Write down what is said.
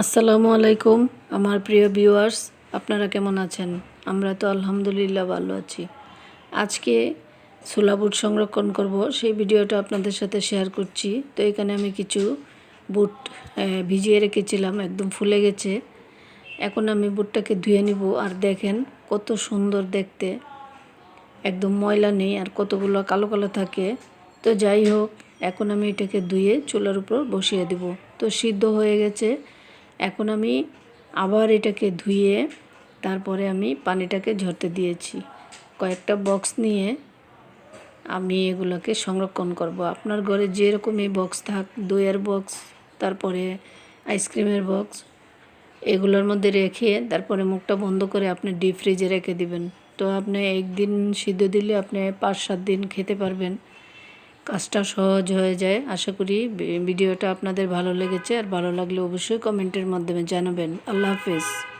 আসসালামু আলাইকুম, আমার প্রিয় ভিউয়ার্স, আপনারা কেমন আছেন? আমরা তো আলহামদুলিল্লাহ ভালো আছি। আজকে ছোলা বুট সংরক্ষণ করব, সেই ভিডিওটা আপনাদের সাথে শেয়ার করছি। তো এখানে আমি কিছু বুট ভিজিয়ে রেখেছিলাম, একদম ফুলে গেছে। এখন আমি বুটটাকে ধুয়ে নিব, আর দেখেন কত সুন্দর দেখতে। একদম ময়লা নেই, আর কতগুলো কালো কালো থাকে। তো যাই হোক, এখন আমি এটাকে ধুয়ে চুলার উপর বসিয়ে দিব। তো সিদ্ধ হয়ে গেছে। এখন আমি আবার এটাকে ধুয়ে তারপরে আমি পানিটাকে ঝরতে দিয়েছি। কয়েকটা বক্স নিয়ে আমি এগুলোকে সংরক্ষণ করব। আপনার ঘরে যেরকমই বক্স থাক, দইয়ের বক্স তারপরে আইসক্রিমের বক্স এগুলোর মধ্যে রেখে তারপরে মুখটা বন্ধ করে আপনি ডিপ ফ্রিজে রেখে দিবেন। তো আপনি একদিন সিদ্ধ দিলে আপনি পাঁচ সাত দিন খেতে পারবেন। কাজটা সহজ হয়ে যায়। আশা করি ভিডিওটা আপনাদের ভালো লেগেছে। আর ভালো লাগলে অবশ্যই কমেন্টের মাধ্যমে জানাবেন। আল্লাহ হাফেজ।